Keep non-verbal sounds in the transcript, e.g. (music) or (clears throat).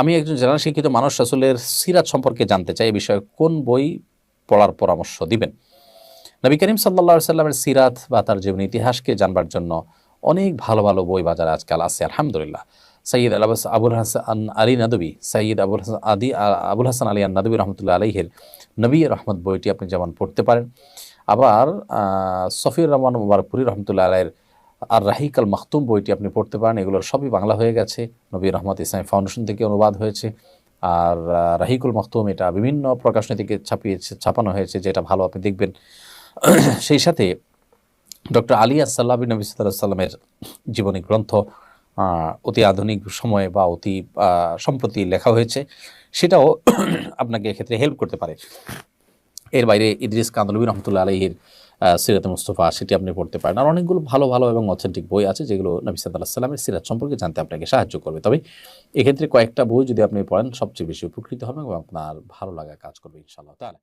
আমি একজন জেনারেল শিক্ষিত মানুষ, রাসূলের সিরাত সম্পর্কে জানতে চাই। এ বিষয়ে কোন বই পড়ার পরামর্শ দিবেন? নবী করিম সাল্লা সাল্লামের সিরাত বা তার জীবন ইতিহাসকে জানবার জন্য অনেক ভালো ভালো বই বাজারে আজকাল আছে, আলহামদুলিল্লাহ। সৈয়দ আলাবাস আবুল হাসান আলী নাদবী, সৈয়দ আবুল হাসান আদি আবুল হাসান আলী নাদবী রহমতুল্লাহ আলহের নবী রহমত বইটি আপনি যেমন পড়তে পারেন। আবার সফির রহমান মুবারকপুরি রহমতুল্লাহ আলাইয়ের আর রাহিক আল মাহতুম বইটি আপনি পড়তে পারেন, এগুলোর সবই বাংলা হয়ে গেছে। নবী রহমত ইসলামী ফাউন্ডেশন থেকে অনুবাদ হয়েছে। আর রাহিকুল মাহতুম এটা বিভিন্ন প্রকাশনী থেকে ছাপিয়েছে, ছাপানো হয়েছে, যেটা ভালো আপনি দেখবেন। (clears throat) সেই সাথে ডক্টর আলী আসাল্লাবি নবী সাল্লামের জীবনী গ্রন্থ অতি আধুনিক সময়ে বা অতি সম্প্রতি লেখা হয়েছে। সেটাও (clears throat) আপনাকে এক্ষেত্রে হেল্প করতে পারে। এর বাইরে ইদ্রিস কান্দলবী রহমতুল্লাহ আলহির সিরাত মুস্তফা, সেটি আপনি পড়তে পারেন। আর অনেকগুলো ভালো ভালো এবং অথেন্টিক বই আছে যেগুলো নবী সাদাল্লাহ সাল্লামের সিরাত সম্পর্কে জানতে আপনাকে সাহায্য করবে। তবে এক্ষেত্রে কয়েকটা বই যদি আপনি পড়েন, সবচেয়ে বেশি উপকৃত হবে এবং আপনার ভালো লাগা কাজ করবে ইনশাআল্লাহ তাহলে